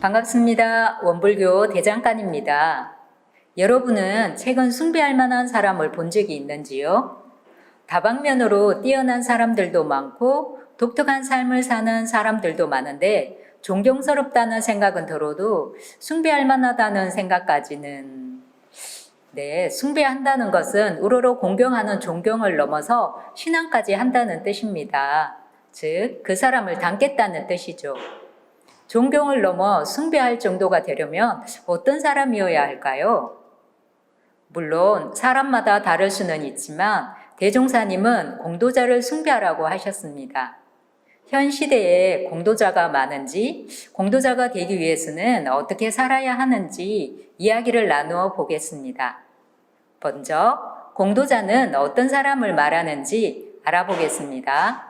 반갑습니다. 원불교 대장간입니다. 여러분은 최근 숭배할 만한 사람을 본 적이 있는지요? 다방면으로 뛰어난 사람들도 많고 독특한 삶을 사는 사람들도 많은데 존경스럽다는 생각은 들어도 숭배할 만하다는 생각까지는 네, 숭배한다는 것은 우러러 공경하는 존경을 넘어서 신앙까지 한다는 뜻입니다. 즉, 그 사람을 닮겠다는 뜻이죠. 존경을 넘어 숭배할 정도가 되려면 어떤 사람이어야 할까요? 물론 사람마다 다를 수는 있지만 대종사님은 공도자를 숭배하라고 하셨습니다. 현 시대에 공도자가 많은지 공도자가 되기 위해서는 어떻게 살아야 하는지 이야기를 나누어 보겠습니다. 먼저 공도자는 어떤 사람을 말하는지 알아보겠습니다.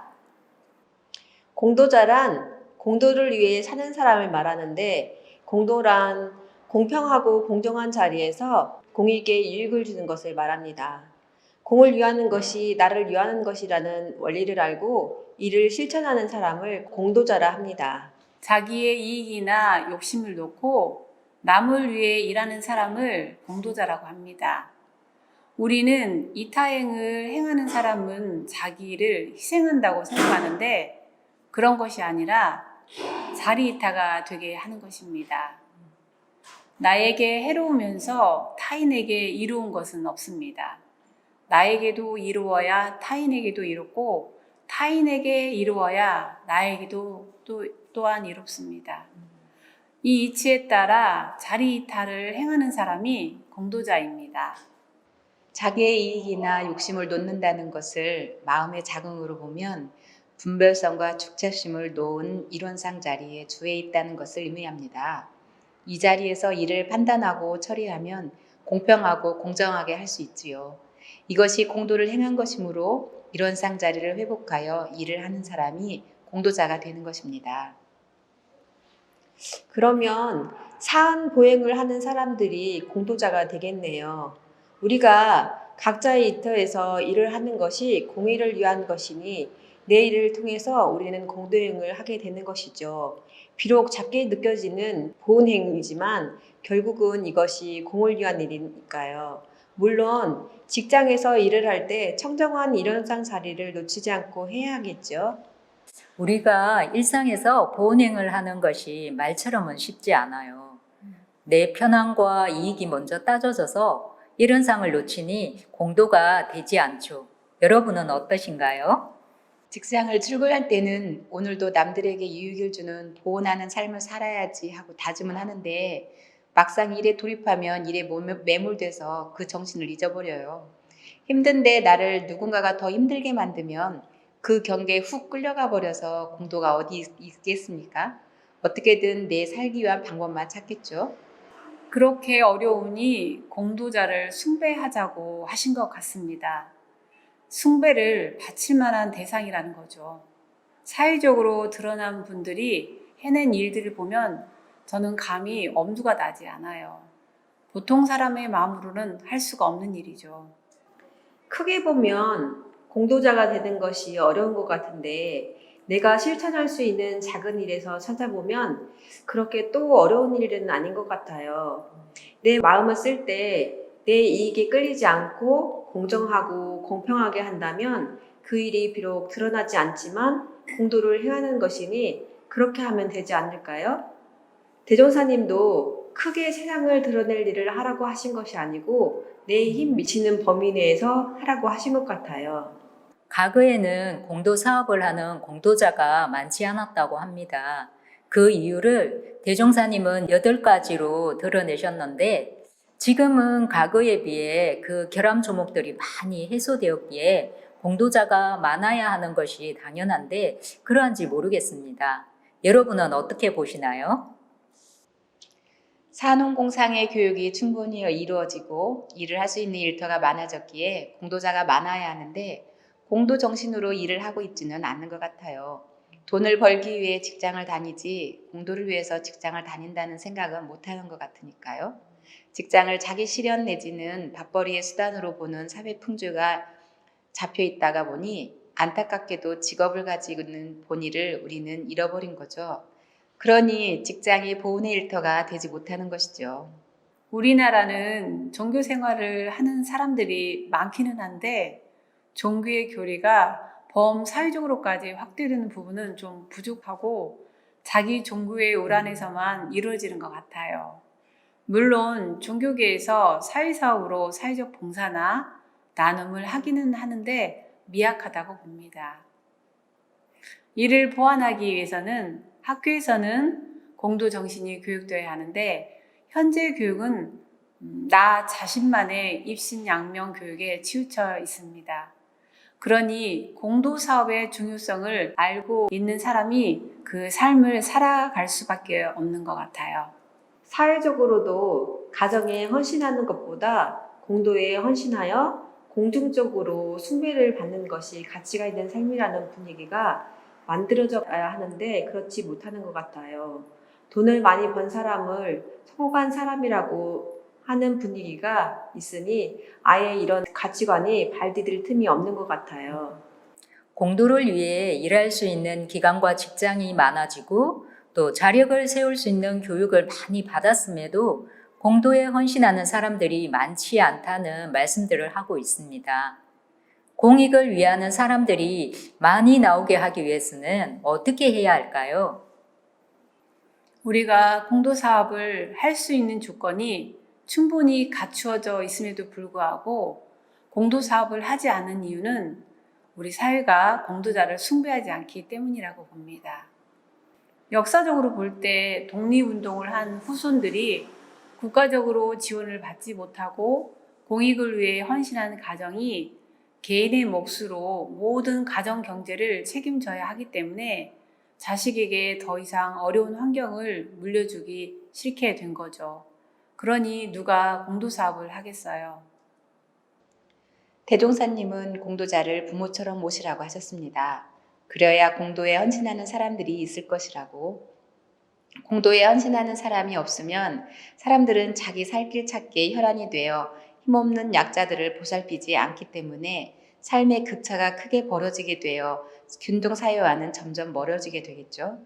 공도자란 공도를 위해 사는 사람을 말하는데 공도란 공평하고 공정한 자리에서 공익에 이익을 주는 것을 말합니다. 공을 위하는 것이 나를 위하는 것이라는 원리를 알고 이를 실천하는 사람을 공도자라 합니다. 자기의 이익이나 욕심을 놓고 남을 위해 일하는 사람을 공도자라고 합니다. 우리는 이타행을 행하는 사람은 자기를 희생한다고 생각하는데 그런 것이 아니라 자리이타가 되게 하는 것입니다. 나에게 해로우면서 타인에게 이로운 것은 없습니다. 나에게도 이루어야 타인에게도 이롭고 타인에게 이루어야 나에게도 또, 또한 이롭습니다. 이 이치에 따라 자리이타를 행하는 사람이 공도자입니다. 자기의 이익이나 욕심을 놓는다는 것을 마음의 자긍으로 보면 분별성과 축제심을 놓은 이론상 자리에 주에 있다는 것을 의미합니다. 이 자리에서 일을 판단하고 처리하면 공평하고 공정하게 할 수 있지요. 이것이 공도를 행한 것이므로 이론상 자리를 회복하여 일을 하는 사람이 공도자가 되는 것입니다. 그러면 사한 보행을 하는 사람들이 공도자가 되겠네요. 우리가 각자의 이터에서 일을 하는 것이 공의를 위한 것이니 내 일을 통해서 우리는 공도행을 하게 되는 것이죠. 비록 작게 느껴지는 보은행이지만 결국은 이것이 공을 위한 일이니까요. 물론 직장에서 일을 할 때 청정한 일원상 자리를 놓치지 않고 해야 하겠죠. 우리가 일상에서 보온행을 하는 것이 말처럼은 쉽지 않아요. 내 편안과 이익이 먼저 따져져서 이런 상을 놓치니 공도가 되지 않죠. 여러분은 어떠신가요? 직장을 출근할 때는 오늘도 남들에게 유익을 주는 보온하는 삶을 살아야지 하고 다짐은 하는데 막상 일에 돌입하면 일에 몸- 매몰돼서 그 정신을 잊어버려요. 힘든데 나를 누군가가 더 힘들게 만들면 그 경계에 훅 끌려가 버려서 공도가 어디 있- 있겠습니까? 어떻게든 내 살기 위한 방법만 찾겠죠. 그렇게 어려우니 공도자를 숭배하자고 하신 것 같습니다. 숭배를 바칠 만한 대상이라는 거죠. 사회적으로 드러난 분들이 해낸 일들을 보면 저는 감히 엄두가 나지 않아요. 보통 사람의 마음으로는 할 수가 없는 일이죠. 크게 보면 공도자가 되는 것이 어려운 것 같은데 내가 실천할 수 있는 작은 일에서 찾아보면 그렇게 또 어려운 일은 아닌 것 같아요. 내 마음을 쓸 때 내 이익에 끌리지 않고 공정하고 공평하게 한다면 그 일이 비록 드러나지 않지만 공도를 행하는 것이니 그렇게 하면 되지 않을까요? 대종사님도 크게 세상을 드러낼 일을 하라고 하신 것이 아니고 내 힘 미치는 범위 내에서 하라고 하신 것 같아요. 과거에는 공도 사업을 하는 공도자가 많지 않았다고 합니다. 그 이유를 대종사님은 여덟 가지로 드러내셨는데 지금은 과거에 비해 그 결함 조목들이 많이 해소되었기에 공도자가 많아야 하는 것이 당연한데 그러한지 모르겠습니다. 여러분은 어떻게 보시나요? 산업공상의 교육이 충분히 이루어지고 일을 할 수 있는 일터가 많아졌기에 공도자가 많아야 하는데 공도 정신으로 일을 하고 있지는 않는 것 같아요. 돈을 벌기 위해 직장을 다니지 공도를 위해서 직장을 다닌다는 생각은 못하는 것 같으니까요. 직장을 자기 실현 내지는 밥벌이의 수단으로 보는 사회 풍조가 잡혀 있다가 보니 안타깝게도 직업을 가지고 있는 본의를 우리는 잃어버린 거죠. 그러니 직장이 보훈의 일터가 되지 못하는 것이죠. 우리나라는 종교 생활을 하는 사람들이 많기는 한데 종교의 교리가 범사회적으로까지 확대되는 부분은 좀 부족하고 자기 종교의 우란에서만 이루어지는 것 같아요. 물론 종교계에서 사회사업으로 사회적 봉사나 나눔을 하기는 하는데 미약하다고 봅니다. 이를 보완하기 위해서는 학교에서는 공도 정신이 교육되어야 하는데 현재 교육은 음, 나 자신만의 입신양명 교육에 치우쳐 있습니다. 그러니 공도 사업의 중요성을 알고 있는 사람이 그 삶을 살아갈 수밖에 없는 것 같아요. 사회적으로도 가정에 헌신하는 것보다 공도에 헌신하여 공중적으로 숭배를 받는 것이 가치가 있는 삶이라는 분위기가 만들어져야 하는데 그렇지 못하는 것 같아요. 돈을 많이 번 사람을 성공한 사람이라고 하는 분위기가 있으니 아예 이런 가치관이 발디딜 틈이 없는 것 같아요. 공도를 위해 일할 수 있는 기관과 직장이 많아지고 또 자력을 세울 수 있는 교육을 많이 받았음에도 공도에 헌신하는 사람들이 많지 않다는 말씀들을 하고 있습니다. 공익을 위하는 사람들이 많이 나오게 하기 위해서는 어떻게 해야 할까요? 우리가 공도 사업을 할 수 있는 조건이 충분히 갖추어져 있음에도 불구하고 공도 사업을 하지 않은 이유는 우리 사회가 공도자를 숭배하지 않기 때문이라고 봅니다. 역사적으로 볼 때 독립운동을 한 후손들이 국가적으로 지원을 받지 못하고 공익을 위해 헌신하는 가정이 개인의 몫으로 모든 가정 경제를 책임져야 하기 때문에 자식에게 더 이상 어려운 환경을 물려주기 싫게 된 거죠. 그러니 누가 공도 사업을 하겠어요. 대종사님은 공도자를 부모처럼 모시라고 하셨습니다. 그래야 공도에 헌신하는 사람들이 있을 것이라고. 공도에 헌신하는 사람이 없으면 사람들은 자기 살 길 찾기에 혈안이 되어 힘없는 약자들을 보살피지 않기 때문에 삶의 극차가 크게 벌어지게 되어 균등 사회와는 점점 멀어지게 되겠죠.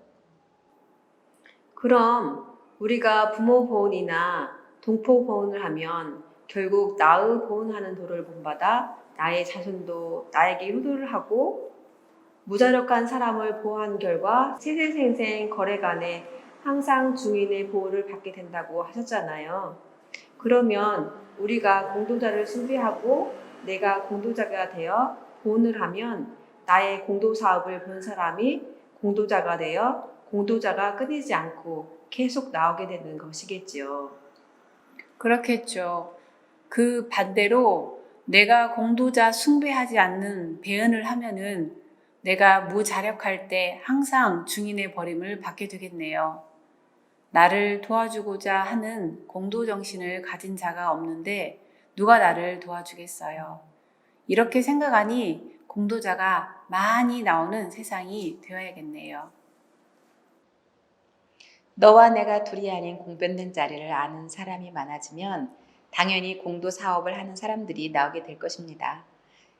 그럼 우리가 부모 보훈이나 동포 보훈을 하면 결국 나의 보훈하는 도를 본받아 나의 자손도 나에게 효도를 하고 무자력한 사람을 보호한 결과 세세생생 거래 간에 항상 중인의 보호를 받게 된다고 하셨잖아요. 그러면 우리가 공도자를 숭배하고 내가 공도자가 되어 보훈을 하면 나의 공도 사업을 본 사람이 공도자가 되어 공도자가 끊이지 않고 계속 나오게 되는 것이겠지요. 그렇겠죠. 그 반대로 내가 공도자 숭배하지 않는 배은을 하면은 내가 무자력할 때 항상 중인의 버림을 받게 되겠네요. 나를 도와주고자 하는 공도 정신을 가진 자가 없는데 누가 나를 도와주겠어요. 이렇게 생각하니 공도자가 많이 나오는 세상이 되어야겠네요. 너와 내가 둘이 아닌 공변된 자리를 아는 사람이 많아지면 당연히 공도 사업을 하는 사람들이 나오게 될 것입니다.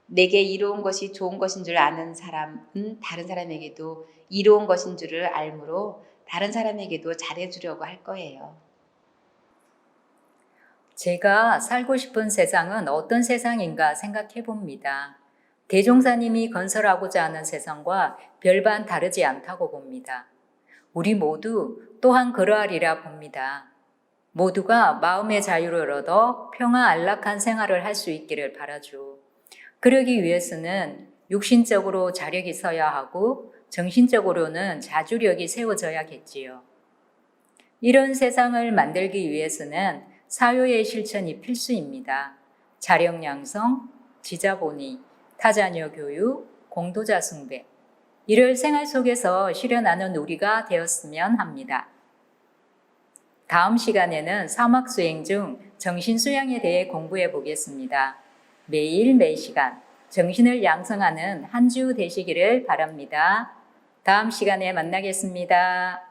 내게 이로운 것이 좋은 것인 줄 아는 사람은 다른 사람에게도 이로운 것인 줄을 알므로 다른 사람에게도 잘해주려고 할 거예요. 제가 살고 싶은 세상은 어떤 세상인가 생각해 봅니다. 대종사님이 건설하고자 하는 세상과 별반 다르지 않다고 봅니다. 우리 모두 또한 그러하리라 봅니다. 모두가 마음의 자유를 얻어 평화 안락한 생활을 할 수 있기를 바라죠. 그러기 위해서는 육신적으로 자력이 서야 하고 정신적으로는 자주력이 세워져야겠지요. 이런 세상을 만들기 위해서는 사회의 실천이 필수입니다. 자력 양성, 지자본의, 타자녀 교육, 공도자 숭배. 이를 생활 속에서 실현하는 우리가 되었으면 합니다. 다음 시간에는 사막 수행 중 정신 수양에 대해 공부해 보겠습니다. 매일 매 시간 정신을 양성하는 한 주 되시기를 바랍니다. 다음 시간에 만나겠습니다.